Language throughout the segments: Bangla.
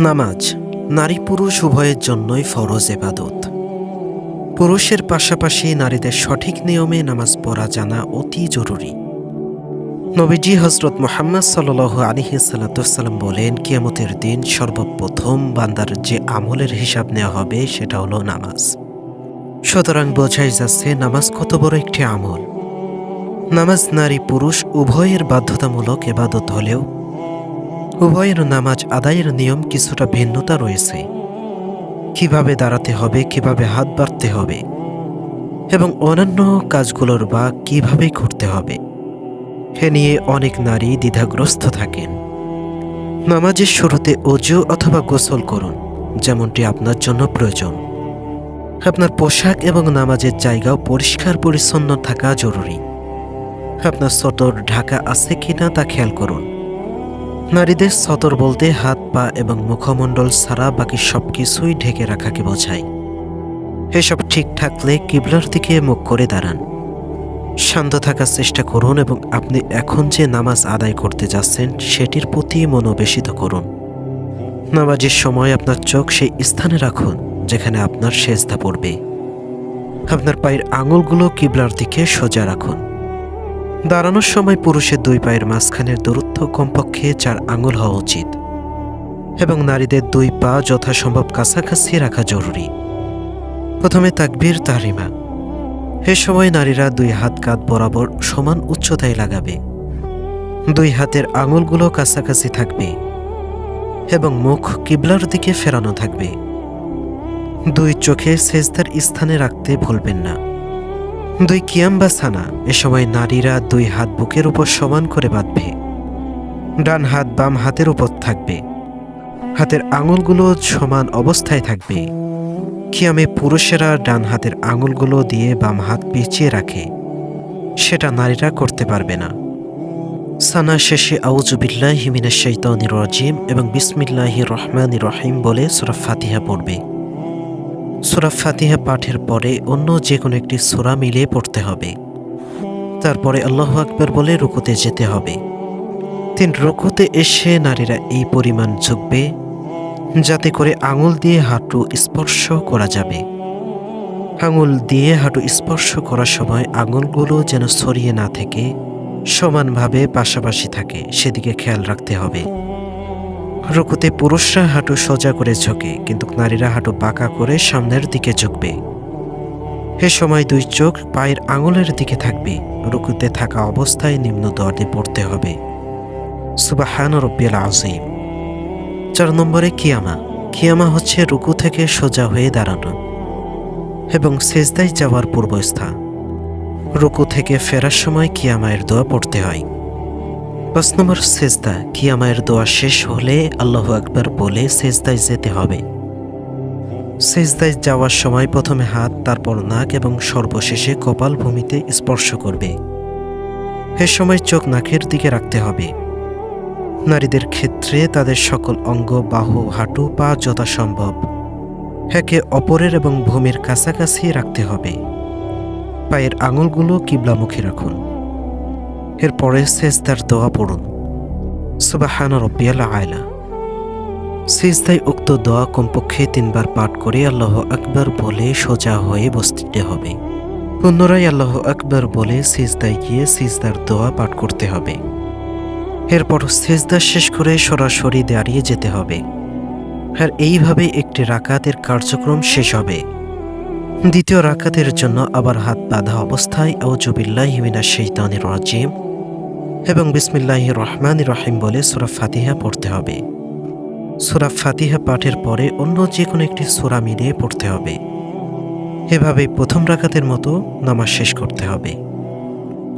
নামাজ, নারী পুরুষ উভয়ের জন্যই ফরজ এবাদত পুরুষের পাশাপাশি নারীদের সঠিক নিয়মে নামাজ পড়া জানা অতি জরুরি। নবীজি হজরত মোহাম্মদ সাল আলিহি সাল্লাম বলেন, কিয়ামতের দিন সর্বপ্রথম বান্দার যে আমলের হিসাব নেওয়া হবে সেটা হলো নামাজ। সুতরাং বোঝাই যাচ্ছে নামাজ কত বড় একটি আমল। নামাজ নারী পুরুষ উভয়ের বাধ্যতামূলক এবাদত হলেও উভয়ের নামাজ আদায়ের নিয়ম কিছুটা ভিন্নতা রয়েছে। কীভাবে দাঁড়াতে হবে, কীভাবে হাত বাড়তে হবে, এবং অন্যান্য কাজগুলোর বা কীভাবে করতে হবে, এ নিয়ে অনেক নারী দ্বিধাগ্রস্ত থাকেন। নামাজের শুরুতে অজু অথবা গোসল করুন, যেমনটি আপনার জন্য প্রয়োজন। আপনার পোশাক এবং নামাজের জায়গাও পরিষ্কার পরিচ্ছন্ন থাকা জরুরি। আপনার সতর ঢাকা আছে কিনা তা খেয়াল করুন। নারীদের সতর বলতে হাত, পা এবং মুখমণ্ডল ছাড়া বাকি সব কিছুই ঢেকে রাখাকে বোঝায়। এসব ঠিক থাকলে কিবলার দিকে মুখ করে দাঁড়ান। শান্ত থাকার চেষ্টা করুন এবং আপনি এখন যে নামাজ আদায় করতে যাচ্ছেন, সেটির প্রতি মনোবেশিত করুন। নামাজের সময় আপনার চোখ সেই স্থানে রাখুন, যেখানে আপনার সেজদা পড়বে। আপনার পায়ের আঙুলগুলো কিবলার দিকে সোজা রাখুন। দাঁড়ানোর সময় পুরুষের দুই পায়ের মাঝখানের দূরত্ব কমপক্ষে চার আঙুল হওয়া উচিত। এবং নারীদের দুই পা যথাসম্ভব কাছাকাছি রাখা জরুরি। প্রথমে তাকবীর তারিমা এ সময় নারীরা দুই হাত কাঁধ বরাবর সমান উচ্চতায় লাগাবে। দুই হাতের আঙুলগুলো কাছাকাছি থাকবে। এবং মুখ কিবলার দিকে ফেরানো থাকবে। দুই চোখে সেজদার স্থানে রাখতে ভুলবেন না। দুই কিয়াম বা সানা এ সময় নারীরা দুই হাত বুকের উপর সমান করে বাঁধবে। ডান হাত বাম হাতের উপর থাকবে। হাতের আঙুলগুলো সমান অবস্থায় থাকবে। কিয়ামে পুরুষেরা ডান হাতের আঙুলগুলো দিয়ে বাম হাত পিছিয়ে রাখে। সেটা নারীরা করতে পারবে না। সানা শেষে আউজুবিল্লাহ হিমিনা শৈতানির রাজিম এবং বিসমিল্লাহি রহমান রহিম বলে সুরা ফাতিহা পড়বে। সুরা ফাতিহা পাঠের পরে অন্য যে কোনো একটি সুরা মিলিয়ে পড়তে হবে। তারপরে আল্লাহ আকবর বলে রুকুতে যেতে হবে। তিন রুকুতে এসে নারীরা এই পরিমাণ ঝুঁকবে, যাতে করে আঙুল দিয়ে হাঁটু স্পর্শ করা যাবে। আঙুল দিয়ে হাঁটু স্পর্শ করার সময় আঙুলগুলো যেন ছড়িয়ে না থেকে সমানভাবে পাশাপাশি থাকে, সেদিকে খেয়াল রাখতে হবে। রুকুতে পুরুষরা হাঁটু সোজা করে ঝোঁকে, কিন্তু নারীরা হাঁটু বাঁকা করে সামনের দিকে ঝুঁকবে। এ সময় দুই চোখ পায়ের আঙুলের দিকে থাকবে। রুকুতে থাকা অবস্থায় নিম্ন দরে পড়তে হবে। সুবাহান রব্বিয়াল আজিম চার নম্বরে কিয়ামা। কিয়ামা হচ্ছে রুকু থেকে সোজা হয়ে দাঁড়ানো এবং সেজদায় যাওয়ার পূর্বস্থান। রুকু থেকে ফেরার সময় কিয়ামায়ের দোয়া পড়তে হয়। পাঁচ নম্বর সেজদা কিয়ামায়ের দোয়া শেষ হলে আল্লাহ আকবর বলে সেজদায় যেতে হবে। সেজদায় যাওয়ার সময় প্রথমে হাত, তারপর নাক এবং সর্বশেষে কপাল ভূমিতে স্পর্শ করবে। এ সময় চোখ নাকের দিকে রাখতে হবে। নারীদের ক্ষেত্রে তাদের সকল অঙ্গ, বাহু, হাঁটু, পা যথাসম্ভব। একে অপরের এবং ভূমির কাছাকাছি রাখতে হবে। পায়ের আঙুলগুলো কিবলামুখী রাখুন। এরপরে সেজদার দোয়া পড়ুন। সুবাহান রব্বিয়াল আয়লা সেজদায় উক্ত দোয়া কমপক্ষে তিনবার পাঠ করে আল্লাহ আকবর বলে সোজা হয়ে বসতে হবে। পুনরায় আল্লাহ আকবর বলে সিজদায় গিয়ে সিজদার দোয়া পাঠ করতে হবে। এরপর সেজদা শেষ করে সরাসরি দাঁড়িয়ে যেতে হবে। আর এইভাবে একটি রাকাতের কার্যক্রম শেষ হবে। দ্বিতীয় রাকাতের জন্য আবার হাত বাঁধা অবস্থায় আউজুবিল্লাহ হিমিনা শৈতানির রাজিম। এবং বিসমিল্লাহ রহমান রহিম বলে সুরা ফাতিহা পড়তে হবে। সুরা ফাতিহা পাঠের পরে অন্য যে কোনো একটি সুরা মিলিয়ে পড়তে হবে। এভাবে প্রথম রাকাতের মতো নামাজ শেষ করতে হবে।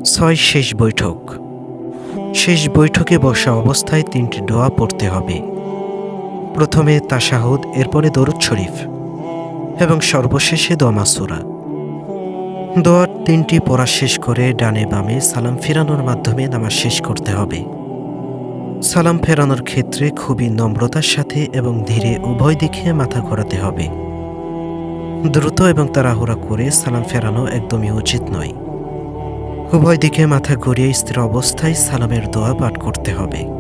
ছয় শেষ বৈঠক। শেষ বৈঠকে বসা অবস্থায় তিনটি দোয়া পড়তে হবে। প্রথমে তাশাহুদ, এরপরে দরুদ শরীফ এবং সর্বশেষে দমাসুরা দোয়ার তিনটি পড়া শেষ করে ডানে বামে সালাম ফেরানোর মাধ্যমে নামাজ শেষ করতে হবে। সালাম ফেরানোর ক্ষেত্রে খুবই নম্রতার সাথে এবং ধীরে উভয় দিকে মাথা ঘোরাতে হবে। দ্রুত এবং তাড়াহুড়া করে সালাম ফেরানো একদমই উচিত নয়। উভয় দিকে মাথা ঘুরিয়ে স্থির অবস্থায় সালামের দোয়া পাঠ করতে হবে।